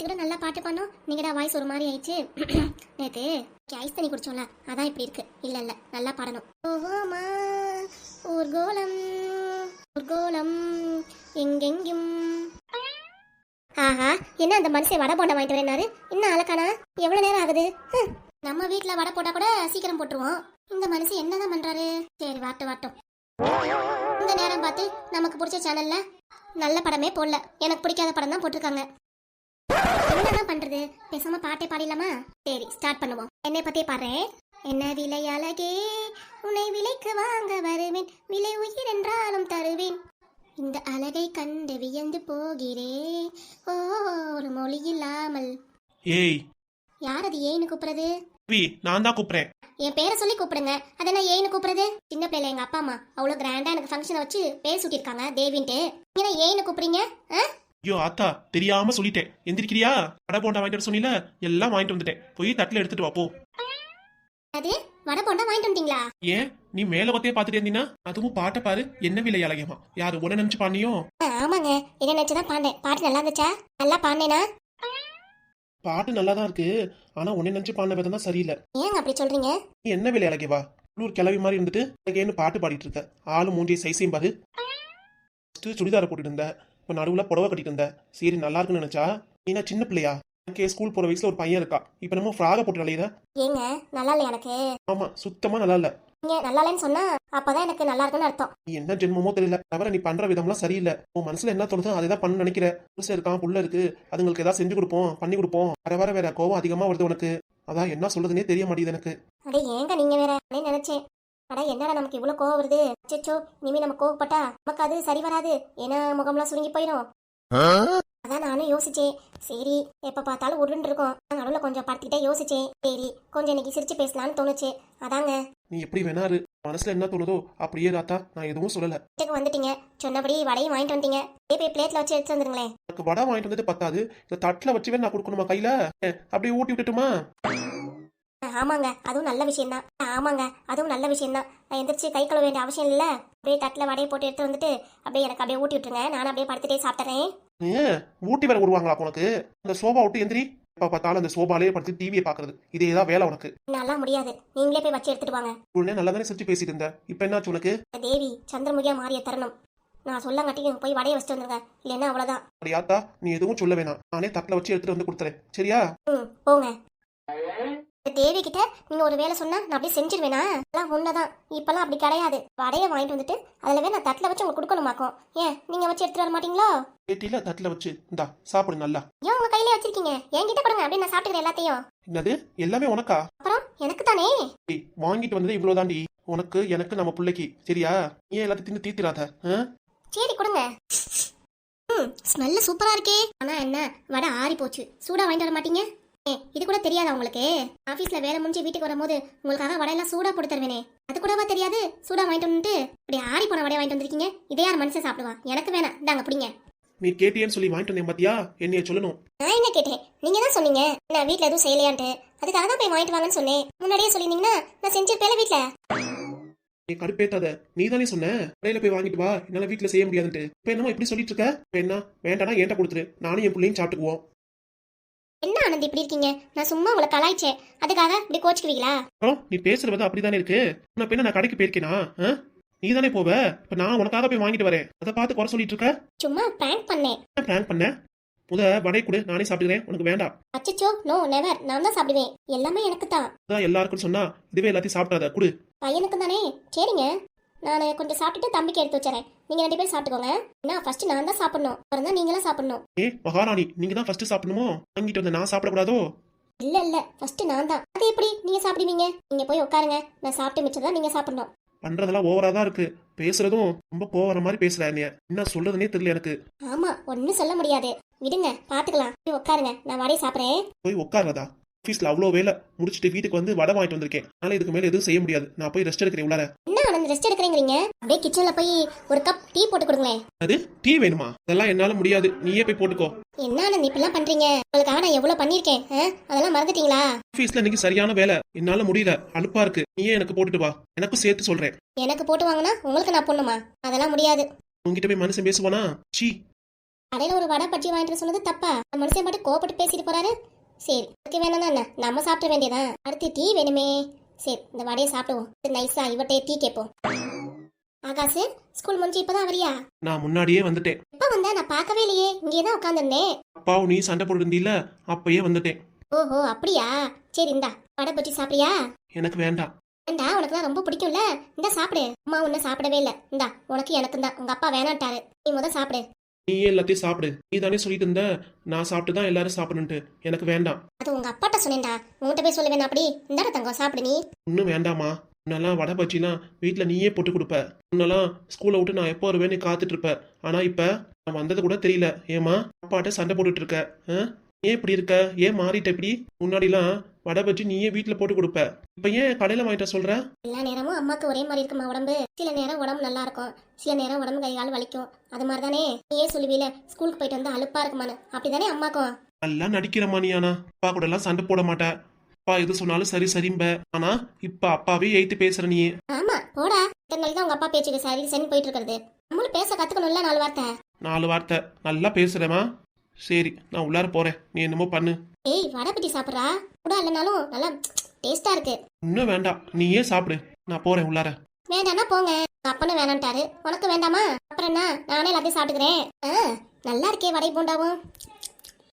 நேற்று கூட நல்லா பாட்டு பண்ணோம் நீங்கடா வாய்ஸ் ஒரு மாதிரி ஆயிடுச்சு. நேற்று ஐஸ் தண்ணி குடிச்சோம்ல அதான் இப்படி இருக்கு. இல்ல இல்ல நல்லா பாடணும். ஓஹோமா ஊர்கோலம் ஊர்கோலம் எங்கெங்கும். ஆஹா என்ன அந்த மனுஷன் வடை போண்டா வாங்கிட்டு வரேனாரு இன்னும் அழகானா? எவ்வளவு நேரம் ஆகுது? நம்ம வீட்டுல வடை போட்டா கூட சீக்கிரம் போட்டுருவோம். இந்த மனுஷன் என்னதான் பண்றாரு? சரி வாட்டும் வாட்டும். இந்த நேரம் பார்த்து நமக்கு பிடிச்ச சேனல்ல நல்ல படமே போடல. எனக்கு பிடிக்காத படம் தான் போட்டிருக்காங்க. என்னதான் பண்றது? பேசாம பாட்டே பாடிடலாமா? சரி ஸ்டார்ட் பண்ணுவோம். என்னை பத்தி பாடுறேன் என்ன விலை அழகே? உன்னை விலைக்கு வாங்க வருவேன். விலை உயிர் என்றாலும் தருவேன். இந்த அழகை கண்டு வியந்து போகிறேன் ஓ ஒரு மொழி இல்லாமல். ஏய். யார் அது ஏன்னு கூப்பிடுறது? வி நான் தான் கூப்பிடுறேன். என் பேரை சொல்லி கூப்பிடுங்க. அது என்ன ஏன்னு கூப்பிடுறது? சின்ன பிள்ளைல எங்க அப்பா அம்மா அவ்வளோ கிராண்டா எனக்கு ஃபங்க்ஷனை வச்சு பேர் சுட்டிருக்காங்க தேவின்ட்டு. நீங்க ஏன்னு கூப்பிடுறீங்க? ஐயோ ஆத்தா தெரியாம சொல்லிட்டேன். எந்திரிக்கிறியா? வடை போண்டா வாங்கிட்டு சொன்னீல? எல்லாம் வாங்கிட்டு வந்துட்டேன். போய் தட்டுல எடுத்துட்டு வா போ. அது வடை போண்டா வாங்கிட்டு வந்துட்டீங்களா? ஏன்? நீ மேல பத்தியே பாத்துட்டு இருந்தீனா? அதுவும் பாட்டை பாரு என்ன விலை அழகமா யாரு உன நினைச்சு பாண்டியோ ஆமாங்க. என்ன நினைச்சுதான் பாண்டேன் பாட்டு நல்லா இருந்துச்சா? நல்லா பாண்டேனா பாட்டு நல்லா தான் இருக்கு. ஆனா உன்னை நினைச்சு பாடின விதம் தான் சரியில்லை. ஏங்க அப்படி சொல்றீங்க? நீ என்ன விலை அழகவா உள்ளூர் கிளவி மாதிரி இருந்துட்டு என்ன பாட்டு பாடிட்டு இருக்க. ஆளு மூஞ்சி சைஸையும் பாரு. சுடிதாரை போட்டுட்டு இருந்த. இப்போ நடுவுல புடவை கட்டிட்டு இருந்த சரி நல்லா இருக்குன்னு நினைச்சா நீனா சின்ன பிள்ளையா? எனக்கே ஸ்கூல் போற வயசுல ஒரு பையன் இருக்கா. இப்போ நம்ம ஃப்ராக போட்டு ஏங்க நல்லா இல்லை எனக்கு? ஆமா சுத்தமா நல்லா இல்ல. நீங்க நல்லா இல்லைன்னு சொன்னா அப்பதான் எனக்கு நல்லா இருக்குன்னு அர்த்தம். நீ என்ன ஜென்மமோ தெரியல. தவிர நீ பண்ற விதம்லாம் சரியில்லை. உன் மனசுல என்ன தோணுதோ அதை தான் பண்ண நினைக்கிற. புதுசா இருக்கான் புள்ள இருக்கு. அதுங்களுக்கு ஏதாவது செஞ்சு கொடுப்போம் பண்ணி கொடுப்போம். வர வர வேற கோவம் அதிகமா வருது உனக்கு. அதான் என்ன சொல்றதுனே தெரிய மாட்டேங்குது எனக்கு. அடே ஏங்க நீங்க வேற நானே நினைச்சேன். அட என்னடா நமக்கு இவ்வளவு கோவம் வருது? அச்சோ இனிமே நம்ம கோவப்பட்டா நமக்கு அது சரி வராது. ஏன்னா முகம்லாம் சுருங்கி போயிடும் அதான் நானும் யோசிச்சேன். சரி எப்ப பார்த்தாலும் உருண்டு இருக்கும். நடுவில் கொஞ்சம் படுத்திக்கிட்டே யோசிச்சேன். சரி கொஞ்சம் இன்னைக்கு சிரிச்சு பேசலாம்னு தோணுச்சு. அதாங்க. நீ எப்படி வேணாரு? மனசுல என்ன தோணுதோ அப்படியே ராத்தா நான் எதுவும் சொல்லல. வீட்டுக்கு வந்துட்டீங்க. சொன்னபடி வடையும் வாங்கிட்டு அப்படியே போய் பிளேட்ல வச்சு எடுத்து வந்துருங்களேன் எனக்கு வடை வாங்கிட்டு வந்துட்டு பத்தாது. இந்த தட்டுல வச்சு நான் கொடுக்கணுமா கையில? அப்படியே ஊட்டி விட்டுட்டுமா? ஆமாங்க அதுவும் நல்ல விஷயம்தான். ஆமாங்க அதுவும் நல்ல விஷயம்தான். நான் எந்திரிச்சு கை கழுவ வேண்டிய அவசியம் இல்லை. அப்படியே தட்டில் வடையை போட்டு எடுத்து வந்துட்டு அப்படியே எனக்கு அப்படியே ஊட்டி விட்டுருங்க. நானும் அப்படியே படுத்துட்டே சாப்பிட்றேன் ஏன் ஊட்டி வேற விடுவாங்களா உனக்கு? அந்த சோபா விட்டு எந்திரி. எப்ப பார்த்தாலும் அந்த சோபாலே படுத்து டிவியை பாக்குறது. இதே தான் வேலை உனக்கு. நல்லா முடியாது. நீங்களே போய் வச்சு எடுத்துட்டு வாங்க. உடனே நல்லா தானே சிரிச்சு பேசிட்டு இருந்த. இப்ப என்னாச்சு உனக்கு? தேவி சந்திரமுகியா மாறிய தருணம். நான் சொல்லங்காட்டி போய் வடையை வச்சுட்டு வந்துருங்க. இல்லைன்னா அவ்வளோதான் அப்படி ஆத்தா நீ எதுவும் சொல்ல வேணாம். நானே தட்டுல வச்சு எடுத்துட்டு வந்து கொடுத்துறேன். சரியா? ம் போங்க. இந்த தேவி கிட்ட நீங்க ஒரு வேலை சொன்னா நான் அப்படியே செஞ்சிருவேனா? எல்லாம் உண்மைதான். இப்பெல்லாம் அப்படி கிடையாது. வடையை வாங்கிட்டு வந்துட்டு அதுலவே நான் தட்டில் வச்சு உங்களுக்கு கொடுக்கணுமாக்கும். ஏன்? நீங்க வச்சு எடுத்துட்டு வர மாட்டீங்களோ? கேட்டில தட்டுல வச்சு. இந்தா சாப்பிடு நல்லா. ஏன் உங்க கையிலே வச்சிருக்கீங்க? என்கிட்ட கொடுங்க அப்படியே நான் சாப்பிட்டுக்கிறேன் எல்லாத்தையும். என்னது? எல்லாமே உனக்கா? அப்புறம்? எனக்கு தானே? வாங்கிட்டு வந்தது இவ்வளவுதாண்டி. உனக்கு எனக்கு நம்ம பிள்ளைக்கு. சரியா? ஏன் எல்லாத்தையும் தீத்திராத? சரி கொடுங்க. ஸ்மெல்லு சூப்பரா இருக்கே. ஆனா என்ன வடை ஆறி போச்சு சூடா வாங்கிட்டு வர மாட்டீங்க? ஏ இது கூட தெரியாதா உங்களுக்கு? ஆபீஸ்ல வேலை முடிஞ்சு வீட்டுக்கு வரும்போது உங்களுக்காக வடையெல்லாம் சூடா போட்டு தருவேனே. அது கூடவா தெரியாது? சூடா வாங்கிட்டு வந்துட்டு இப்படி ஆறி போன வடையை வாங்கிட்டு வந்திருக்கீங்க. இதே யார் மனுஷன் சாப்பிடுவா? எனக்கு வேணாம். இந்தாங்க பிடிங்க. நீ கேட்டியேன்னு சொல்லி வாங்கிட்டு வந்தேன் பாத்தியா? என்னைய சொல்லணும். நான் என்ன கேட்டேன்? நீங்க தான் சொன்னீங்க. நான் வீட்ல எதுவும் செய்யலையான்ட்டு. அதுக்காக தான் போய் வாங்கிட்டு வாங்கன்னு சொன்னேன். முன்னாடியே சொல்லியிருந்தீங்கன்னா நான் செஞ்சிருப்பேல வீட்ல. நீ கடுப்பேத்தாத. நீ தானே சொன்ன? கடையில போய் வாங்கிட்டு வா. என்னால வீட்டுல செய்ய முடியாதுன்ட்டு. இப்ப என்னமோ இப்படி சொல்லிட்டு இருக்க? இப்ப என்ன? வேண்டாம்னா என்கிட்ட கொடுத்துரு. நானும் என் பிள்ளையும் சாப்பிட்டுக்குவோம். என்ன ஆனந்த் இப்படி இருக்கீங்க? நான் சும்மா உங்களை கலாய்ச்சேன் அதுக்காக இப்படி கோச்சுக்குவீங்களா? அப்புறம் நீ பேசுறது அப்படிதானே இருக்கு? உன்னை பின்ன நான் கடைக்கு போயிருக்கேனா? நீ தானே போவ? இப்ப நான் உனக்காக போய் வாங்கிட்டு வரேன். அதை பார்த்து குறை சொல்லிட்டு இருக்க? சும்மா பிராங்க் பண்ணேன். என்ன பிளான் பண்ண? முத வடை கொடு நானே சாப்பிட்டுக்கிறேன் உனக்கு வேண்டாம். அச்சச்சோ நோ நெவர் நான் தான் சாப்பிடுவேன். எல்லாமே எனக்கு தான். அதான் எல்லாருக்கும் சொன்னா இதுவே எல்லாத்தையும் சாப்பிடாத. குடு. பையனுக்கு தானே சரிங்க. நான் கொஞ்சம் சாப்பிட்டுட்டு தம்பிக்கு எடுத்து வச்சுறேன். நீங்க ரெண்டு பேரும் சாப்பிட்டுக்கோங்க. என்ன ஃபர்ஸ்ட் நான் தான் சாப்பிடணும். அப்புறம் தான் நீங்களும் சாப்பிடணும். ஏ மகாராணி நீங்க தான் ஃபர்ஸ்ட் சாப்பிடணுமோ? வாங்கிட்டு வந்து நான் சாப்பிடக்கூடாதோ? இல்ல இல்ல. ஃபர்ஸ்ட் நான் தான். அது எப்படி? நீங்க சாப்பிடுவீங்க. நீங்க போய் உட்காருங்க. நான் சாப்பிட்டு மிச்சம் தான் நீங்க சாப்பிடணும். பண்றதெல்லாம் ஓவரா தான் இருக்கு. பேசுறதும் ரொம்ப கோவற மாதிரி பேசுற என்ன சொல்றதுனே தெரியல எனக்கு. ஆமா ஒன்னும் சொல்ல முடியாது. விடுங்க பாத்துக்கலாம். போய் உட்காருங்க. நான் வடையை சாப்பிடுறேன். போய் உட்காரதா ஆஃபீஸ்ல அவ்வளோ வேலை முடிச்சுட்டு வீட்டுக்கு வந்து வடை வாங்கிட்டு வந்திருக்கேன். அதனால இதுக்கு மேல எதுவும் செய்ய முடியாது. நான் போய் ரெஸ்ட் எடுக்கிறேன் உள்ளார. என்ன ஆனந்த் ரெஸ்ட் எடுக்கிறீங்க அப்படியே கிச்சன்ல போய் ஒரு கப் டீ போட்டு கொடுங்களேன். அது? டீ வேணுமா? அதெல்லாம் என்னால முடியாது. நீயே போய் போட்டுக்கோ. என்ன ஆனந்த் இப்படிலாம் பண்றீங்க? உங்களுக்காக நான் எவ்வளவு பண்ணிருக்கேன்? அதெல்லாம் மறந்துட்டீங்களா? ஆஃபீஸ்ல இன்னைக்கு சரியான வேலை. என்னால முடியல. அலுப்பா இருக்கு. நீயே எனக்கு போட்டுட்டு வா. எனக்கும் சேர்த்து சொல்றேன். எனக்கு போட்டு வாங்கினா உங்களுக்கு நான் பொண்ணுமா அதெல்லாம் முடியாது. உங்ககிட்ட போய் மனுஷன் பேசுவானா? சீ கடையில ஒரு வடை பஜ்ஜி வாங்கிட்டு சொன்னது தப்பா? மனுஷன் மட்டும் கோபப்பட்டு பேசிட்டு போறாரு. சரி அதுக்கு வேணாம் என்ன? நம்ம சாப்பிட வேண்டியதான் அடுத்து டீ வேணுமே. சரி இந்த வடையை சாப்பிடுவோம். நைஸா இவட்டே டீ கேட்போம். ஆகாசு ஸ்கூல் முடிஞ்சு இப்பதான் வரியா? நான் முன்னாடியே வந்துட்டேன். எப்ப வந்த? நான் பார்க்கவே இல்லையே. இங்கே தான் உட்காந்துருந்தேன். அப்பாவும் நீ சண்டை போட்டுருந்தீல அப்பயே வந்துட்டேன். ஓஹோ அப்படியா? சரி இந்தா வடை பஜ்ஜி சாப்பிடுறியா? எனக்கு வேண்டாம். ஏண்டா உனக்கு தான் ரொம்ப பிடிக்கும்ல. இந்த சாப்பிடு. அம்மா உன்ன சாப்பிடவே இல்ல. இந்தா உனக்கு எனக்கு தான். உங்க அப்பா வேணான்ட்டாரு. நீ முத சாப்பிடு. நீயே எல்லாத்தையும் சாப்பிடு. நீ தானே சொல்லிட்டு இருந்த? நான் சாப்பிட்டு தான் எல்லாரும் சாப்பிடணுன்ட்டு எனக்கு வேண்டாம். அது உங்க அப்பாட்ட சொன்னேன்டா. உன்கிட்ட போய் சொல்ல வேணா அப்படி. இந்தாடா தங்கம் சாப்பிடு நீ. இன்னும் வேண்டாமா முன்னெல்லாம் வடை பஜ்ஜிலாம் வீட்டில் நீயே போட்டு கொடுப்ப. முன்னெல்லாம் ஸ்கூலை விட்டு நான் எப்போ வருவேன்னு காத்துட்டு இருப்ப. ஆனால் இப்போ நான் வந்தது கூட தெரியல. ஏமா அப்பாட்ட சண்டை போட்டுட்டு இருக்க? ஏன் இப்படி இருக்க? ஏன் மாறிட்ட இப்படி? முன்னாடிலாம் வடை பஜ்ஜி நீயே வீட்டில் போட்டு கொடுப்ப. இப்போ ஏன் கடையில் வாங்கிட்ட சொல்ற? எல்லா நேரமும் அம்மாக்கு ஒரே மாதிரி இருக்குமா உடம்பு? சில நேரம் உடம்பு நல்லா இருக்கும். சில நேரம் உடம்பு கை கால் வலிக்கும். அது மாதிரி தானே நீயே சொல்லுவீல ஸ்கூலுக்கு போயிட்டு வந்து அலுப்பா இருக்குமான்னு. அப்படிதானே அம்மாக்கும்? நல்லா நடிக்கிறமா நீ ஆனா. அப்பா கூட எல்லாம் சண்டை போட மாட்ட. அப்பா எது சொன்னாலும் சரி சரிம்ப. ஆனா இப்ப அப்பாவே எய்த்து பேசுற நீ. ஆமா போடா. இத்தனை உங்க அப்பா பேச்சுக்கு சரி சரி போயிட்டு இருக்கிறது. நம்மளும் பேச கத்துக்கணும்ல நாலு வார்த்தை? நாலு வார்த்தை. நல்லா பேசுறேமா சரி நான் உள்ளார போறேன். நீ என்னமோ பண்ணு. ஏய் வடை பஜ்ஜி சாப்பிட்றா? கூட இல்லைனாலும் நல்லா டேஸ்டா இருக்கு. இன்னும் வேண்டாம். நீயே சாப்பிடு? நான் போறேன் உள்ளார. வேண்டாம்னா போங்க. உங்க அப்பனும் வேணான்ட்டாரு உனக்கு வேண்டாமா? அப்புறம் என்ன? நானே எல்லாத்தையும் சாப்பிட்டுக்கிறேன். ஆ நல்லா இருக்கே வடை போண்டாவும்.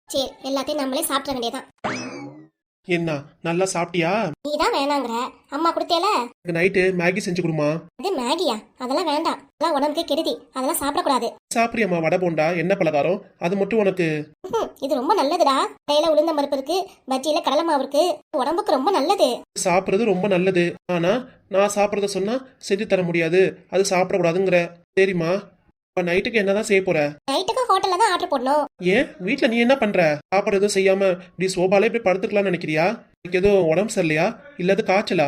சரி எல்லாத்தையும் நம்மளே சாப்பிட வேண்டியதான் என்ன நல்லா சாப்பிட்டியா? நீ தான் வேணாங்கிற. அம்மா கொடுத்தேல? எனக்கு நைட்டு மேகி செஞ்சு கொடுமா. இது மேகியா? அதெல்லாம் வேண்டாம். அதெல்லாம் உடம்புக்கு கெடுதி. அதெல்லாம் சாப்பிடக்கூடாது. சாப்பிடியம்மா வடை போண்டா என்ன பலகாரம்? அது மட்டும் உனக்கு. ம்ஹும், இது ரொம்ப நல்லதுடா. கையில உளுந்த பருப்பு இருக்கு பஜ்ஜியில கடலை மாவு இருக்கு. உடம்புக்கு ரொம்ப நல்லது. சாப்பிட்றது ரொம்ப நல்லது. ஆனா நான் சாப்பிட்றத சொன்னா செஞ்சு தர முடியாது. அது சாப்பிடக்கூடாதுங்கிற. சரிம்மா. இப்ப நைட்டுக்கு என்னதான் செய்ய போற? நைட்டுக்கு ஹோட்டல்ல தான் ஆர்டர் போடணும். ஏன்? வீட்ல நீ என்ன பண்ற? சாப்பாடு எதுவும் செய்யாம இப்படி சோபாலே இப்படி படுத்துக்கலாம்னு நினைக்கிறியா? எனக்கு எதுவும் உடம்பு சரியில்லையா? இல்ல அது காய்ச்சலா?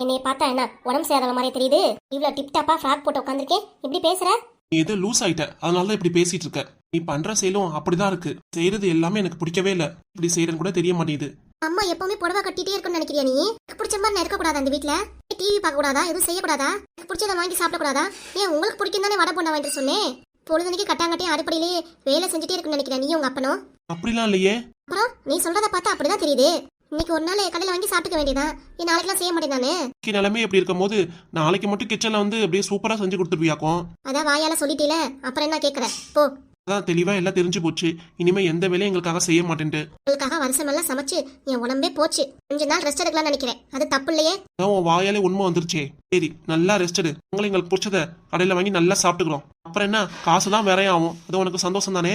என்னைய பார்த்தா என்ன உடம்பு சேராத மாதிரி தெரியுது? இவ்வளவு டிப் டாப்பா ஃப்ராக் போட்டு உட்காந்துருக்கேன் இப்படி பேசுற? நீ ஏதோ லூஸ் ஆயிட்ட. அதனால தான் இப்படி பேசிட்டு இருக்க. நீ பண்ற செயலும் அப்படிதான் இருக்கு. செய்யறது எல்லாமே எனக்கு பிடிக்கவே இல்ல. இப்படி செய்யறன்னு கூட தெரிய மாட்டேங்குது. அம்மா எப்பவுமே புடவை கட்டிட்டே இருக்கும்னு நினைக்கிறியா நீ? எனக்கு பிடிச்ச மாதிரி நான் இருக்கக்கூடாதா அந்த வீட்ல? டிவி பார்க்க கூடாதா எதுவும் செய்யக்கூடாதா? எனக்கு பிடிச்சதை வாங்கி சாப்பிடக்கூடாதா? ஏன் உங்களுக்கு பிடிக்கும் தானே வடை போண்டா வாங்கிட்டு சொன்னேன் பொழுதுனைக்கு கட்டாங்கட்டியும் அடுப்படியிலேயே வேலை செஞ்சுட்டே இருக்குன்னு நினைக்கிறேன். நீ உங்க அப்பனும்? அப்படிலாம் இல்லையே. அப்புறம் நீ சொல்றத பார்த்தா அப்படிதான் தெரியுது. இன்னைக்கு ஒரு நாள் கடையில வாங்கி சாப்பிட்டுக்க வேண்டியதான் நீ நாளைக்கெல்லாம் செய்ய மாட்டேன் நானு இன்னைக்கு நிலைமை இருக்கும் போது நாளைக்கு மட்டும் கிச்சன்ல வந்து அப்படியே சூப்பரா செஞ்சு கொடுத்துருவியாக்கும்? அதான் வாயால சொல்லிட்டீல. அப்புறம் என்ன கேக்குற? போ. அதான் தெளிவா எல்லாம் தெரிஞ்சு போச்சு. இனிமே எந்த வேலையும் எங்களுக்காக செய்ய மாட்டேன்ட்டு. உங்களுக்காக வருஷமெல்லாம் சமைச்சு என் உடம்பே போச்சு. கொஞ்ச நாள் ரெஸ்ட் எடுக்கலாம்னு நினைக்கிறேன். அது தப்பு இல்லையே? அதான் உன் வாயாலே உண்மை வந்துருச்சே. சரி நல்லா ரெஸ்ட் எடு. உங்களை எங்களுக்கு பிடிச்சத கடையில வாங்கி நல்லா சாப்பிட்டுக்கிறோம். அப்புறம் என்ன? காசு தான் வேறையும் ஆகும். அது உனக்கு சந்தோஷம் தானே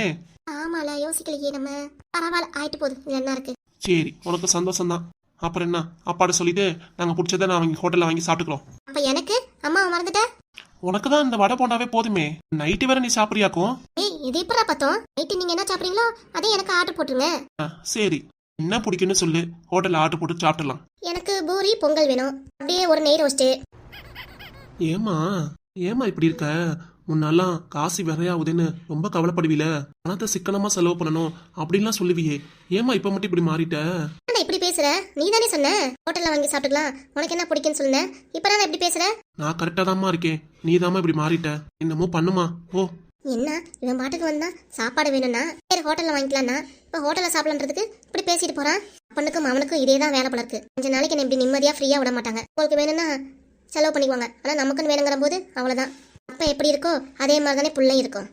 ஆமால யோசிக்கலையே நம்ம. பரவாயில்ல ஆயிட்டு போகுது. இது என்ன இருக்கு? சரி உனக்கு சந்தோஷம் தான் அப்புறம் என்ன? அப்பாட்ட சொல்லிட்டு நாங்க பிடிச்சத நான் வாங்கி ஹோட்டல்ல வாங்கி சாப்பிட்டுக்கிறோம். அப்ப எனக்கு? அம்மா மறந்துட்ட? உனக்கு தான் இந்த வடை போண்டாவே போதுமே. நைட்டு வேற நீ சாப்பிடுறியாக்கும்? இது எப்படா பார்த்தோம்? நைட்டு நீங்க என்ன சாப்பிடுறீங்களோ அதே எனக்கு ஆர்டர் போட்டுருங்க. ஆ, சரி. என்ன பிடிக்குன்னு சொல்லு. ஹோட்டல்ல ஆர்டர் போட்டு சாப்பிட்டுலாம் எனக்கு பூரி பொங்கல் வேணும். அப்படியே ஒரு நெய் ரோஸ்ட்டு. ஏமா ஏமா இப்படி இருக்க? முன்னெல்லாம் காசு விரையாகுதுன்னு ரொம்ப கவலைப்படுவீல. பணத்தை சிக்கனமா செலவு பண்ணணும். அப்படின்லாம் சொல்லுவியே. ஏமா இப்ப மட்டும் இப்படி மாறிட்ட? என்ன இப்படி பேசுற? நீ தானே சொன்ன? ஹோட்டல்ல வாங்கி சாப்பிட்டுக்கலாம். உனக்கு என்ன பிடிக்குன்னு சொல்லுன இப்ப நான் இப்படி பேசுற? நான் கரெக்டா தாம்மா இருக்கேன். நீ இப்படி மாறிட்ட. என்னமோ பண்ணுமா? ஓ என்ன இவன் பாட்டுக்கு வந்தா சாப்பாடு வேணும்னா சரி ஹோட்டல்ல வாங்கிக்கலாம்னா இப்ப ஹோட்டல்ல சாப்பிடன்றதுக்கு இப்படி பேசிட்டு போறான் அப்பனுக்கும் அவனுக்கும் இதே தான் வேலை போல இருக்கு. கொஞ்ச நாளைக்கு என்ன இப்படி நிம்மதியா ஃப்ரீயாக விட மாட்டாங்க. உங்களுக்கு வேணும்னா செலவு பண்ணிக்குவாங்க. ஆனா நமக்குன்னு வேணுங்கிற போது அவ்வளவுதான். அப்ப எப்படி இருக்கோ அதே மாதிரி தானே பிள்ளையும் இருக்கும்.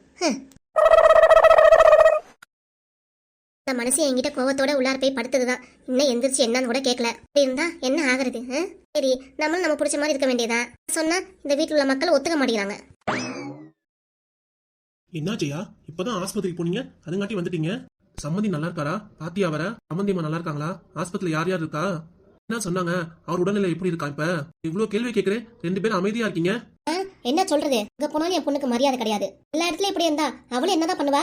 இந்த மனசு என்கிட்ட கோவத்தோட உள்ளார போய் படுத்ததுதான். இன்னும் எந்திரிச்சு என்னன்னு கூட கேட்கல அப்படி இருந்தா என்ன ஆகுறது சரி நம்மளும் நம்ம பிடிச்ச மாதிரி இருக்க வேண்டியதா சொன்னா இந்த வீட்டுல உள்ள மக்கள் ஒத்துக்க மாட்டேங்கிறாங்க. என்ன ஜெயா? இப்பதான் ஆஸ்பத்திரிக்கு போனீங்க? அதுங்காட்டி வந்துட்டீங்க. சம்மந்தி நல்லா இருக்காரா பாத்தியா வர சம்மந்திமா நல்லா இருக்காங்களா ஆஸ்பத்திரி யார் யார் இருக்கா? என்ன சொன்னாங்க? அவர் உடல்நிலை எப்படி இருக்கா இப்ப? இவ்வளவு கேள்வி கேக்குறேன் ரெண்டு பேரும் அமைதியா இருக்கீங்க. என்ன சொல்றது? இங்க போனாலும் என் பொண்ணுக்கு மரியாதை கிடையாது. எல்லா இடத்துலயும் இப்படி இருந்தா அவளும் என்னதான் பண்ணுவா?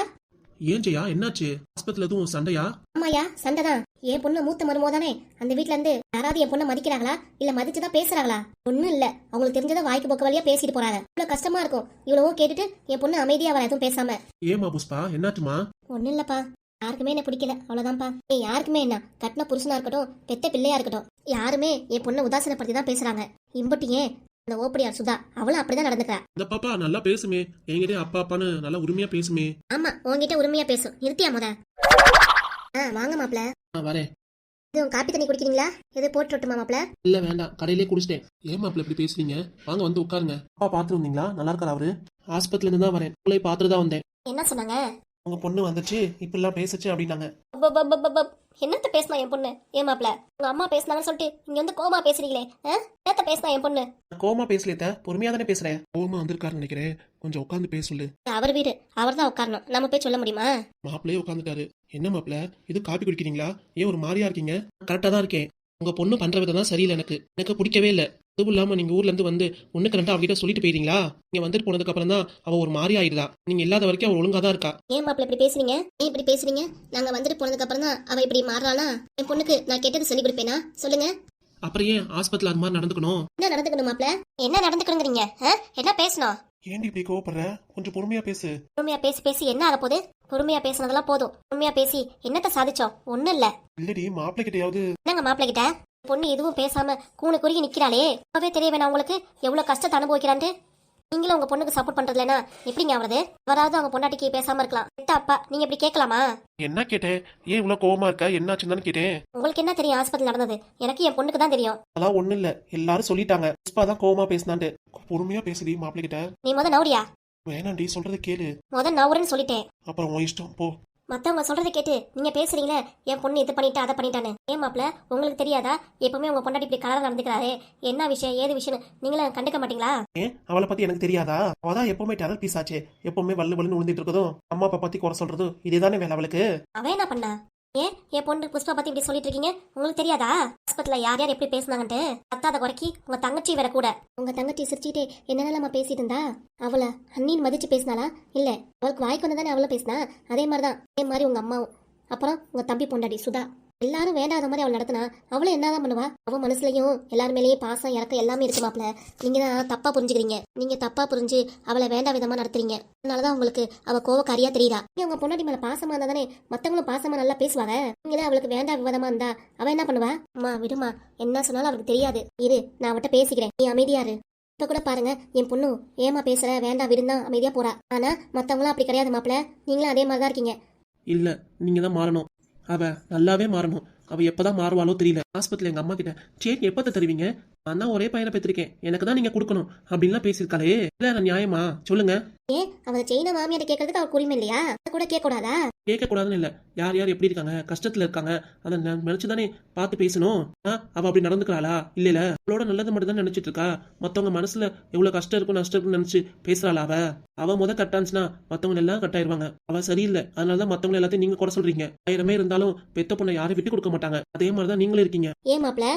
ஏன் ஜெயா என்னாச்சு? ஆஸ்பத்திரியில எதுவும் சண்டையா? ஆமாயா சண்டைதான். என் பொண்ணு மூத்த மருமோ தானே அந்த வீட்ல இருந்து யாராவது என் பொண்ணை மதிக்கிறாங்களா? இல்ல மதிச்சுதான் பேசுறாங்களா? ஒண்ணும் இல்ல. அவங்களுக்கு தெரிஞ்சதை வாய்க்கு போக்க வழியா பேசிட்டு போறாங்க. இவ்வளவு கஷ்டமா இருக்கும். இவ்வளவோ கேட்டுட்டு என் பொண்ணு அமைதியா வர எதுவும் பேசாம. ஏமா புஷ்பா என்னாச்சுமா? ஒண்ணும் இல்லப்பா. யாருக்குமே என்ன பிடிக்கல. அவ்வளவுதான்ப்பா. ஏ யாருக்குமே என்ன? கட்டின புருஷனா இருக்கட்டும் பெத்த பிள்ளையா இருக்கட்டும் யாருமே என் பொண்ணை உதாசனப்படுத்தி தான் பேசுறாங்க. இம்புட்டு ஏன்? இந்த ஓப்படியார் சுதா அவளும் அப்படிதான் நடந்துக்கிறா. இந்த பாப்பா நல்லா பேசுமே. என்கிட்ட அப்பா அப்பான்னு நல்லா உரிமையா பேசுமே. ஆமா உன்கிட்ட உரிமையா பேசும் நிறுத்தியா முத? ஆ வாங்க மாப்ள நான் வரேன். இது காப்பி தண்ணி குடிக்கிறீங்களா? எது போட்டு விட்டுமா மாப்ள இல்ல வேண்டாம். கடையிலே குடிச்சிட்டேன். ஏன் மாப்பிள்ள இப்படி பேசுறீங்க? வாங்க வந்து உட்காருங்க. அப்பா பாத்துட்டு வந்தீங்களா? நல்லா இருக்காரு அவரு? ஆஸ்பத்திரில இருந்து தான் வரேன். உங்களை பாத்துட்டு தான் வந்தேன். என்ன சொன்னாங்க? உங்க பொண்ணு வந்துச்சு இப்பெல்லாம் பேசுச்சு அப்படின்னாங்க. என்னத்த பேசினா என் பொண்ணு? ஏன் மாப்ள உங்க அம்மா பேசினாங்கன்னு சொல்லிட்டு இங்க வந்து கோமா பேசுறீங்களே? என்னத்த பேசினா என் பொண்ணு? கோவமா பேசலையத்த பொறுமையா தானே பேசுறேன். கோவமா வந்திருக்காருன்னு நினைக்கிறேன். கொஞ்சம் உட்காந்து பேச சொல்லு. அவர் வீடு. அவர் தான் உட்காரணும். நம்ம போய் சொல்ல முடியுமா? மாப்பிள்ளையே உட்காந்துட்டாரு என்ன மாப்பிள்ள இது காப்பி குடிக்கிறீங்களா? ஏன் ஒரு மாதிரியா இருக்கீங்க? கரெக்டா தான் இருக்கேன். உங்க பொண்ணு பண்ற விதம் தான் சரியில்லை எனக்கு. எனக்கு பிடிக்கவே இல்லை. அதுவும் இல்லாம நீங்க ஊர்ல இருந்து வந்து ஒண்ணுக்கு ரெண்டா அவகிட்ட சொல்லிட்டு போயிருங்களா நீங்க வந்துட்டு போனதுக்கு அப்புறம் தான் அவ ஒரு மாதிரி ஆயிடுதா நீங்க இல்லாத வரைக்கும் அவ ஒழுங்கா தான் இருக்கா? ஏன் மாப்பிள்ள இப்படி பேசுறீங்க? ஏன் இப்படி பேசுறீங்க? நாங்க வந்துட்டு போனதுக்கு அப்புறம் தான் அவ இப்படி மாறலானா என் பொண்ணுக்கு நான் கேட்டது சொல்லி கொடுப்பேனா? சொல்லுங்க. அப்புறம் ஏன் ஆஸ்பத்திரியில் அது மாதிரி நடந்துக்கணும்? என்ன நடந்துக்கணும் மாப்ள என்ன நடந்துக்கணுங்கிறீங்க? என்ன பேசணும்? ஏன்டி இப்படி கோவப்படுற? கொஞ்சம் பொறுமையா பேசு. பொறுமையா பேசி பேசி என்ன ஆக போகுது? பொறுமையா பேசுனதெல்லாம் போதும். பொறுமையா பேசி என்னத்த சாதிச்சோம்? ஒண்ணும் இல்ல. இல்லடி மாப்பிள்ளை கிட்டயாவது என்னங்க மாப்பிள்ள கிட்ட? பொண்ணு எதுவும் பேசாம கூணு குறுகி நிக்கிறாளே. அப்பவே தெரிய வேணாம் உங்களுக்கு எவ்வளவு கஷ்டத்தை அனுபவிக்கிறான்ட்டு. நீங்களும் உங்க பொண்ணுக்கு சப்போர்ட் பண்றதுலனா எப்படிங்க ஆகுறது வராது? அவங்க பொண்டாட்டிக்கு பேசாம இருக்கலாம். பெத்த அப்பா நீங்க இப்படி கேட்கலாமா? என்ன கேட்டேன்? ஏன் இவ்வளவு கோவமா இருக்க? என்னாச்சுன்னு கேட்டேன். உங்களுக்கு என்ன தெரியும் ஆஸ்பத்திரி நடந்தது? எனக்கு என் பொண்ணுக்கு தான் தெரியும். அதெல்லாம் ஒண்ணும் இல்ல. எல்லாரும் சொல்லிட்டாங்க. புஷ்பா தான் கோவமா பேசினான்ட்டு. பொறுமையா பேசுடி மாப்பிள்ளை கிட்ட. நீ முத நவுரியா வேணாண்டி சொல்றத கேளு. முத நவுறன்னு சொல்லிட்டேன். அப்புறம் உன் இஷ்டம் போ. மத்தவங்க சொல்றதை கேட்டு நீங்க பேசுறீங்களே என் பொண்ணு இது பண்ணிட்டா அதை பண்ணிட்டான்னு. ஏன் மாப்ள உங்களுக்கு தெரியாதா? எப்பவுமே உங்க பொண்டாட்டி இப்படி கலரா நடந்துக்கிறாரே என்ன விஷயம் ஏது விஷயம் நீங்களும் கண்டுக்க மாட்டீங்களா? ஏன்? அவளை பத்தி எனக்கு தெரியாதா? அவதான் எப்பவுமே டெரர் பீஸ் ஆச்சே. எப்பவுமே வல்லு வல்லுன்னு விழுந்துட்டு இருக்கதும் அம்மா அப்பா பத்தி குறை சொல்றதும் இதேதானே வேலை அவளுக்கு? அவன் என்ன பண்ணா? ஏன்? என் பொண்ணு புஷ்பா பத்தி இப்படி சொல்லிட்டு இருக்கீங்க? உங்களுக்கு தெரியாதா? ஆஸ்பத்திரியில யார் யார் எப்படி பேசினாங்கன்ட்டு? பத்தாத குறைக்கி உங்க தங்கச்சி வேற கூட. உங்க தங்கச்சி சிரிச்சுட்டே என்னென்னலாமா பேசிட்டு இருந்தா? அவளை அண்ணின்னு மதிச்சு பேசினாளா? இல்ல அவளுக்கு வாய்க்கு வந்ததானே அவளும் பேசினா? அதே மாதிரிதான் அதே மாதிரி உங்க அம்மாவும். அப்புறம் உங்க தம்பி பொண்டாடி சுதா. எல்லாரும் வேண்டாத மாதிரி அவள் நடத்தினா அவளும் என்னதான் பண்ணுவா? அவன் மனசுலயும் எல்லார் மேலேயே பாசம் இறக்கம் எல்லாமே இருக்கு மாப்பிள நீங்க தான் தப்பா புரிஞ்சுக்கிறீங்க. நீங்க தப்பா புரிஞ்சு அவளை வேண்டா விதமா நடத்துறீங்க. அதனாலதான் உங்களுக்கு அவ கோவக்காரியா தெரியுதா? நீங்க உங்க பொண்டாட்டி மேல பாசமா இருந்தா தானே மத்தவங்களும் பாசமா நல்லா பேசுவாங்க. நீங்களே அவளுக்கு வேண்டா விவாதமா இருந்தா அவ என்ன பண்ணுவா? அம்மா விடுமா. என்ன சொன்னாலும் அவளுக்கு தெரியாது. இரு நான் அவட்ட பேசிக்கிறேன். நீ அமைதியாரு இப்போ இப்ப கூட பாருங்க என் பொண்ணு ஏமா பேசுற வேண்டாம் விருந்தா அமைதியா போறா. ஆனா மத்தவங்களும் அப்படி கிடையாது மாப்பிள நீங்களும் அதே மாதிரி தான் இருக்கீங்க. இல்ல நீங்க தான் மாறணும். அவ நல்லாவே மாறணும். அவ எப்பதான் மாறுவாளோ தெரியல. ஆஸ்பத்திரியில எங்க அம்மா கிட்ட சேட் எப்பத்த தருவீங்க? நான் தான் ஒரே பையனை பெற்றிருக்கேன். எனக்கு தான் நீங்க கொடுக்கணும். அப்படின்லாம் பேசியிருக்காளே. இல்ல நியாயமா? சொல்லுங்க. ஏன் அவ செயின மாமியார் கேட்கறதுக்கு அவ உரிமை இல்லையா? அதை கூட கேட்க கூடாதா கேட்க கூடாதுன்னு இல்ல. யார் யார் எப்படி இருக்காங்க? கஷ்டத்துல இருக்காங்க. அதை நினைச்சு தானே பார்த்து பேசணும். அவ அப்படி நடந்துக்கிறாளா? இல்ல இல்ல அவளோட நல்லது மட்டும் தான் நினைச்சிட்டு இருக்கா. மத்தவங்க மனசுல எவ்வளவு கஷ்டம் இருக்கும் நஷ்டம் இருக்கும்னு நினைச்சு பேசுறாளா அவ? அவ முத கட்டாச்சுன்னா மத்தவங்க எல்லாம் கட்டாயிருவாங்க. அவ சரியில்லை. அதனாலதான் மத்தவங்க எல்லாத்தையும் நீங்க குறை சொல்றீங்க. ஆயிரமே இருந்தாலும் பெத்த பொண்ணை யாரும் விட்டு கொடுக்க மாட்டாங்க. அதே மாதிரிதான் நீங்களும் இருக்கீங்க. ஏன் மாப்ள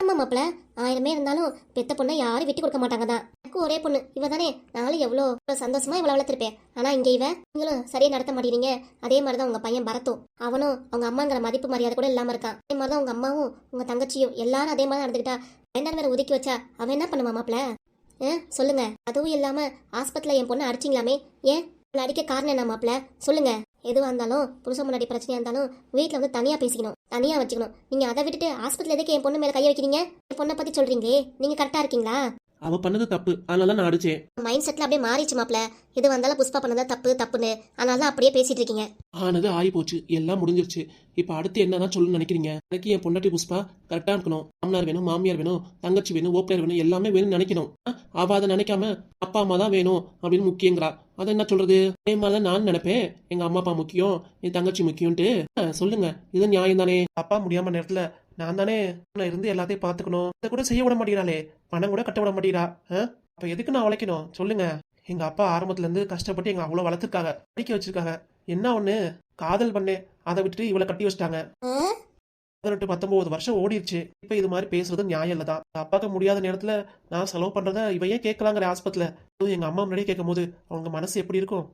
ஆமா மாப்பிள ஆயிரமே இருந்தாலும் பெத்த பொண்ணை யாரும் விட்டு கொடுக்க மாட்டாங்க தான் எனக்கு ஒரே பொண்ணு இவ தானே நானும் எவ்வளோ சந்தோஷமா இவ்வளவு வளர்த்துருப்பேன். ஆனா இங்க இவ நீங்களும் சரியா நடத்த மாட்டேறீங்க அதே மாதிரிதான் உங்க பையன் பரத்தும். அவனும் அவங்க அம்மாங்கிற மதிப்பு மரியாதை கூட இல்லாம இருக்கான். அதே மாதிரிதான் உங்க அம்மாவும் உங்க தங்கச்சியும் எல்லாரும் அதே மாதிரி நடந்துக்கிட்டா வேண்டாம் வேற ஒதுக்கி வச்சா அவன் என்ன பண்ணுவா மாப்ள ஆ சொல்லுங்க. அதுவும் இல்லாம ஆஸ்பத்திரியில என் பொண்ணை அடிச்சிங்களாமே? ஏன்? உங்களை அடிக்க காரணம் என்ன மாப்பிள? சொல்லுங்க. எதுவாக இருந்தாலும் புருஷன் முன்னாடி பிரச்சனையாக இருந்தாலும் வீட்டில் வந்து தனியாக பேசிக்கணும். தனியாக வச்சுக்கணும். நீங்கள் அதை விட்டுட்டு ஆஸ்பத்திரியில் எதுக்கு என் பொண்ணு மேலே கை வைக்கிறீங்க? என் பொண்ணை பற்றி சொல்கிறீங்களே நீங்கள் கரெக்டாக இருக்கீங்களா? அவ பண்ணது தப்பு. அதனால நான் அடிச்சேன். மைண்ட் செட்ல அப்படியே மாறிச்சு மாப்ள எது வந்தாலும் புஷ்பா பண்ணதா தப்பு தப்புன்னு. அதனால தான் அப்படியே பேசிட்டு இருக்கீங்க. ஆனது ஆகி போச்சு எல்லாம் முடிஞ்சிருச்சு. இப்ப அடுத்து என்னதான் சொல்லணும்னு நினைக்கிறீங்க? எனக்கு என் பொண்டாட்டி புஷ்பா கரெக்டா இருக்கணும். மாமனார் வேணும் மாமியார் வேணும் தங்கச்சி வேணும் ஓப்பனர் வேணும் எல்லாமே வேணும்னு நினைக்கணும். ஆ, அவ அதை நினைக்காம அப்பா அம்மா தான் வேணும் அப்படின்னு முக்கியங்கிறா. அதை என்ன சொல்றது? அதே மாதிரிதான் நான் நினைப்பேன். எங்க அம்மா அப்பா முக்கியம் என் தங்கச்சி முக்கியம்ட்டு ஆ, சொல்லுங்க. இது நியாயம் தானே அப்பா முடியாம நேரத்துல நான் தானே இருந்து எல்லாத்தையும் பாத்துக்கணும் இதை கூட செய்ய விட மாட்டேங்கிறாளே. பணம் கூட கட்ட விட மாட்டேங்கிறா. ஆ? அப்ப எதுக்கு நான் உழைக்கணும்? சொல்லுங்க. எங்க அப்பா ஆரம்பத்துல இருந்து கஷ்டப்பட்டு எங்க அவ்வளவு வளர்த்துருக்காங்க. படிக்க வச்சிருக்காங்க. என்ன ஒண்ணு? காதல் பண்ணேன். அதை விட்டுட்டு இவளை கட்டி வச்சிட்டாங்க. பதினெட்டு பத்தொன்பது வருஷம் ஓடிடுச்சு இப்ப இது மாதிரி பேசுறது நியாயம் இல்லதான் அப்பாக்கு முடியாத நேரத்துல நான் செலவு பண்றத இவையே ஏன் கேட்கலாங்கிற ஆஸ்பத்திரியில். அதுவும் எங்க அம்மா முன்னாடியே கேட்கும் போது அவங்க மனசு எப்படி இருக்கும்?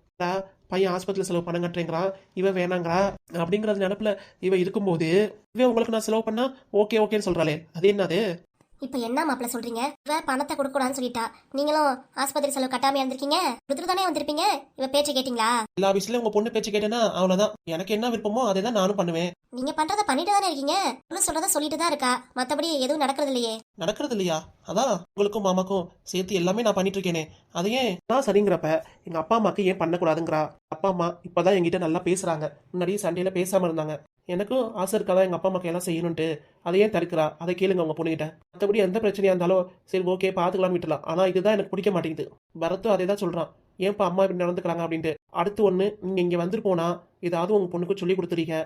பையன் ஆஸ்பத்திரியில் செலவு பண்ண கட்டுறேங்கிறான் இவ வேணாங்கிறா அப்படிங்கறது நினப்புல இவ இருக்கும்போது இவ உங்களுக்கு நான் செலவு பண்ணா ஓகே ஓகேன்னு சொல்றாளே. அது என்னது? இப்போ என்ன மாப்பிள்ள சொல்றீங்க? இவ பணத்தை கொடுக்கூடாதுன்னு சொல்லிட்டா. நீங்களும் ஆஸ்பத்திரி செலவு கட்டாம இருந்திருக்கீங்க? கொடுத்துட்டு தானே வந்திருப்பீங்க? இவ பேச்சை கேட்டீங்களா? எல்லா விஷயத்துல உங்க பொண்ணு பேச்சு கேட்டேன்னா அவ்வளவுதான் எனக்கு என்ன விருப்பமோ அதை தான் நானும் பண்ணுவேன். நீங்க பண்றத பண்ணிட்டு தானே இருக்கீங்க? பொண்ணு சொல்றத சொல்லிட்டு தான் இருக்கா? மத்தபடி எதுவும் நடக்கிறது இல்லையே. நடக்கிறது இல்லையா? அதான் உங்களுக்கும் மாமாக்கும் சேர்த்து எல்லாமே நான் பண்ணிட்டு இருக்கேனே. அது ஏன் நான் சரிங்கிறப்ப எங்க அப்பா அம்மாக்கு ஏன் பண்ணக்கூடாதுங்கிறா? அப்பா அம்மா இப்பதான் என்கிட்ட நல்லா பேசுறாங்க. முன்னாடி சண்டையில பேசாம இருந்தாங்க. எனக்கும் ஆசை இருக்காதா எங்க அப்பா அம்மாக்கு எல்லாம் செய்யணும்ட்டு அதை ஏன் தடுக்கிறா? அதை கேளுங்க உங்க பொண்ணுகிட்ட. மற்றபடி எந்த பிரச்சனையா இருந்தாலும் சரி ஓகே பாத்துக்கலாம்னு விட்டுலாம் ஆனா இதுதான் எனக்கு பிடிக்க மாட்டேங்குது. பரத்தும் அதே தான் சொல்றான். ஏன்ப்பா அம்மா இப்படி நடந்துக்கிறாங்க அப்படின்ட்டு. அடுத்து ஒண்ணு நீங்க இங்க வந்துட்டு போனா ஏதாவது உங்க பொண்ணுக்கு சொல்லி கொடுத்துறீங்க.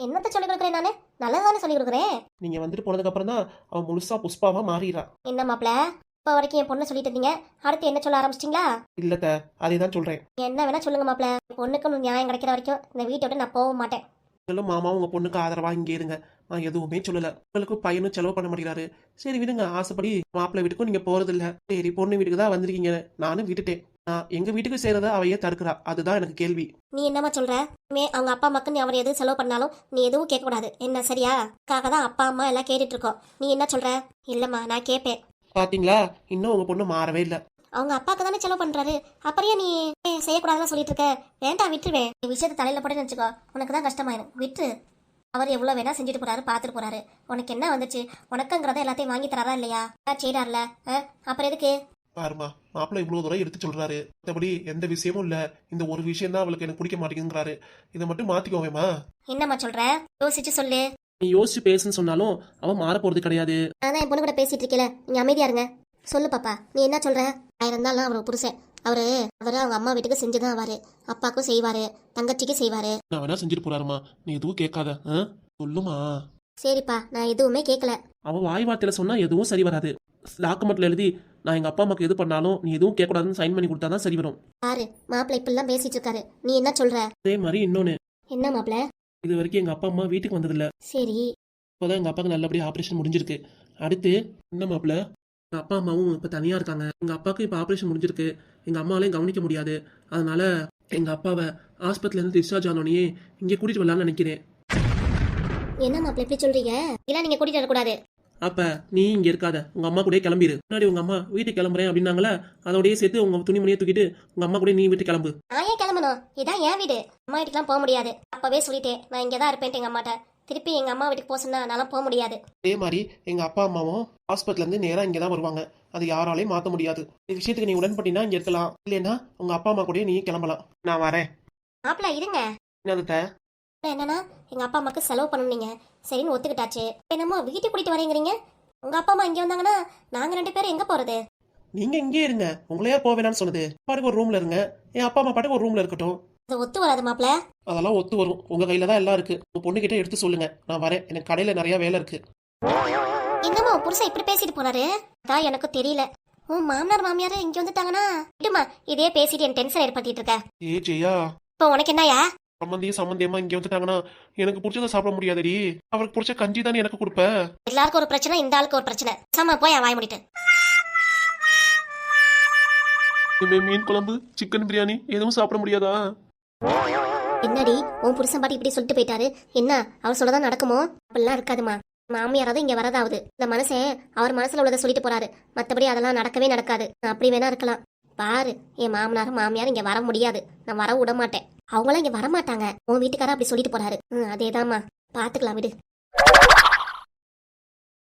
என்னத்த சொல்லி கொடுக்குறேன் நானு? நல்லதானே சொல்லி கொடுக்குறேன். நீங்க வந்துட்டு போனதுக்கு அப்புறம் தான் அவன் முழுசா புஷ்பாவா மாறிடுறான் என்ன மாப்பிள்ள இப்போ வரைக்கும் என் பொண்ணை சொல்லிட்டு இருந்தீங்க. அடுத்து என்ன சொல்ல ஆரம்பிச்சிட்டிங்களா? இல்லத்த அதே தான் சொல்றேன். என்ன வேணா சொல்லுங்க மாப்பிள்ள என் பொண்ணுக்கு நியாயம் கிடைக்கிற வரைக்கும் இந்த வீட்டை விட்டு நான் போக மாட்டேன். நீங்களும் மாமாவும் உங்க பொண்ணுக்கு ஆதரவா இங்கே இருங்க. நான் எதுவுமே சொல்லல. உங்களுக்கு பையனும் செலவு பண்ண மாட்டேங்கிறாரு. சரி விடுங்க ஆசைப்படி மாப்பிள்ளை வீட்டுக்கும் நீங்க போறது இல்ல சரி பொண்ணு வீட்டுக்கு தான் வந்திருக்கீங்க. நானும் விட்டுட்டேன். நான் எங்க வீட்டுக்கு செய்யறத அவையே தடுக்கிறா. அதுதான் எனக்கு கேள்வி. நீ என்னம்மா சொல்ற? இனிமே அவங்க அப்பா அம்மாக்கு நீ அவர் எதுவும் செலவு பண்ணாலும் நீ எதுவும் கேட்கக்கூடாது. என்ன சரியா? காக தான் அப்பா அம்மா எல்லாம் கேட்டுட்டு இருக்கோம். நீ என்ன சொல்ற? இல்லம்மா நான் கேட்பேன். பாத்தீங்களா? இன்னும் உங்க பொண்ணு மாறவே இல்ல. அவங்க அப்பாக்கு தானே செலவு பண்றாரு. அப்படியே நீ செய்யக்கூடாதுன்னு சொல்லிட்டு இருக்க வேண்டாம் விட்டுருவேன். விஷயத்தை தலையில போட்டு வச்சுக்கோ. உனக்கு தான் கஷ்டமாயிரும். விட்டு அவர் எவ்வளவு வேணா செஞ்சுட்டு போறாரு பார்த்துட்டு போறாரு. உனக்கு என்ன வந்துச்சு? உனக்குங்கிறத எல்லாத்தையும் வாங்கி தராரா இல்லையா? செய்யறாருல அப்புறம் எதுக்கு? பாருமா மாப்பிள்ளை இவ்வளவு தூரம் எடுத்து சொல்றாரு. மற்றபடி எந்த விஷயமும் இல்ல. இந்த ஒரு விஷயம் தான் அவளுக்கு எனக்கு பிடிக்க மாட்டேங்குங்கிறாரு இதை மட்டும் மாத்திக்கோவேமா என்னம்மா சொல்ற? யோசிச்சு சொல்லு. நீ யோசிச்சு பேசுன்னு சொன்னாலும் அவன் மாற போறது கிடையாது. நான் தான் என் பொண்ணு கூட பேசிட்டு இருக்கல. நீங்க அமைதியா இருங்க. சொல்லு பாப்பா நீ என்ன சொல்ற? ஆயிரம் இருந்தாலும் அவர் புருஷன். அவரு அவரு அவங்க அம்மா வீட்டுக்கு செஞ்சுதான் ஆவாரு. அப்பாக்கும் செய்வாரு. தங்கச்சிக்கு செய்வாரு. நான் வேணா செஞ்சுட்டு போறாருமா. நீ எதுவும் கேட்காத ஆ? சொல்லுமா. சரிப்பா நான் எதுவுமே கேட்கல அவன் வாய் வார்த்தையில சொன்னா எதுவும் சரி வராது. டாக்குமெண்ட்ல எழுதி நான் எங்க அப்பா அம்மாக்கு எது பண்ணாலும் நீ எதுவும் கேட்கக்கூடாதுன்னு சைன் பண்ணி கொடுத்தாதான் சரி வரும். பாரு மாப்பிள்ளை இப்படிலாம் பேசிட்டு இருக்காரு. நீ என்ன சொல்ற? அதே மாதிரி இன்னொன்னு. என்ன மாப்பிள்ள? இது வரைக்கும் எங்க அப்பா அம்மா வீட்டுக்கு வந்ததில்ல. சரி. இப்போதான் எங்க அப்பாவுக்கு நல்லபடியா ஆபரேஷன் முடிஞ்சிருக்கு. அடுத்து என்ன மாப்பிள்ள எங்க அப்பா அம்மாவும் இப்ப தனியா இருக்காங்க. எங்க அப்பாவுக்கு இப்ப ஆபரேஷன் முடிஞ்சிருக்கு. எங்க அம்மாலையும் கவனிக்க முடியாது. அதனால எங்க அப்பாவை ஆஸ்பத்திரில இருந்து டிஸ்சார்ஜ் ஆனோடனே இங்கே கூட்டிட்டு வரலாம்னு நினைக்கிறேன். என்ன மாப்பிள்ள இப்படி சொல்றீங்க? இதெல்லாம் நீங்க கூட்டிட்டு வரக்கூடாது. அப்ப நீ இங்க இருக்காத. உங்க அம்மா கூட கிளம்பிடு முன்னாடி உங்க அம்மா வீட்டுக்கு கிளம்புறேன் அப்படின்னாங்களே அதோடய சேர்த்து உங்க துணிமணியை தூக்கிட்டு உங்க அம்மா கூட நீ வீட்டுக்கு கிளம்பு. நான் ஏன் கிளம்பணும்? இதான் என் வீடு. அம்மா வீட்டுக்குலாம் போக முடியாது. அப்பவே சொல்லிட்டேன் நான் இங்கே தான் இருப்பேன்ட்டு எங்க அம்மாட்ட. திருப்பி எங்க அம்மா வீட்டுக்கு போக சொன்னா போக முடியாது. அதே மாதிரி எங்க அப்பா அம்மாவும் ஹாஸ்பிட்டல்ல இருந்து நேரா இங்க தான் வருவாங்க. அது யாராலையும் மாத்த முடியாது. இந்த விஷயத்துக்கு நீ உடன்பட்டினா இங்க இருக்கலாம். இல்லைன்னா உங்க அப்பா அம்மா கூட நீ கிளம்பலாம். நான் வரேன். மாப்பிள்ள இருங்க. என்னது? என்னன்னா எங்க அப்பா அம்மாக்கு செலவு பண்ணீங்க சரின்னு ஒத்துக்கிட்டாச்சு. என்னமோ வீட்டுக்கு கூட்டிட்டு வரேங்கிறீங்க? உங்க அப்பா அம்மா இங்க வந்தாங்கன்னா நாங்க ரெண்டு பேரும் எங்க போறது? நீங்க இங்கே இருங்க. உங்களையா போக வேணாம்னு சொன்னது. பாட்டுக்கு ஒரு ரூம்ல இருங்க. என் அப்பா அம்மா பாட்டுக்கு ஒரு ரூம்ல இருக்கட்டும். அது ஒத்து வராது மாப்பிள்ள அதெல்லாம் ஒத்து வரும். உங்க கையில தான் எல்லாம் இருக்கு. உங்க பொண்ணுகிட்ட எடுத்து சொல்லுங்க. நான் வரேன். எனக்கு கடையில நிறைய வேலை இருக்கு. என்னம்மா உன் புருஷன் இப்படி பேசிட்டு போறாரு அதான் எனக்கு தெரியல. உன் மாமனார் மாமியார் இங்க வந்துட்டாங்கன்னா விடுமா இதே பேசிட்டு என் டென்ஷன் ஏற்படுத்திட்டு இருக்க. ஏ ஜெயா. இப்போ உனக்கு என்னயா சம்மந்தியும் சம்மந்தியமா இங்க வந்துட்டாங்கன்னா எனக்கு பிடிச்சத சாப்பிட முடியாதடி. அவருக்கு பிடிச்ச கஞ்சி தானே எனக்கு கொடுப்ப. எல்லாருக்கும் ஒரு பிரச்சனை இந்த ஆளுக்கு ஒரு பிரச்சனை. சாம போய் வாய் முடிட்டு. மீன் குழம்பு சிக்கன் பிரியாணி எதுவும் சாப்பிட முடியாதா? என்னடி உன் புருஷன் பாட்டி இப்படி சொல்லிட்டு போயிட்டாரு. என்ன அவர் சொல்லதான் நடக்குமோ? அப்படிலாம் இருக்காதுமா. மாமியாராவது இங்க வரதாவது. இந்த மனுஷன் அவர் மனசுல உள்ளதை சொல்லிட்டு போறாரு. மத்தபடி அதெல்லாம் நடக்கவே நடக்காது. அப்படி வேணா இருக்கலாம். பாரு என் மாமனாரும் மாமியாரும் இங்க வர முடியாது. நான் வர விட மாட்டேன். அவங்களாம் இங்க வர மாட்டாங்க உன் வீட்டுக்காரர் அப்படி சொல்லிட்டு போறாரு. ம் அதேதாம்மா. பாத்துக்கலாம் விடு.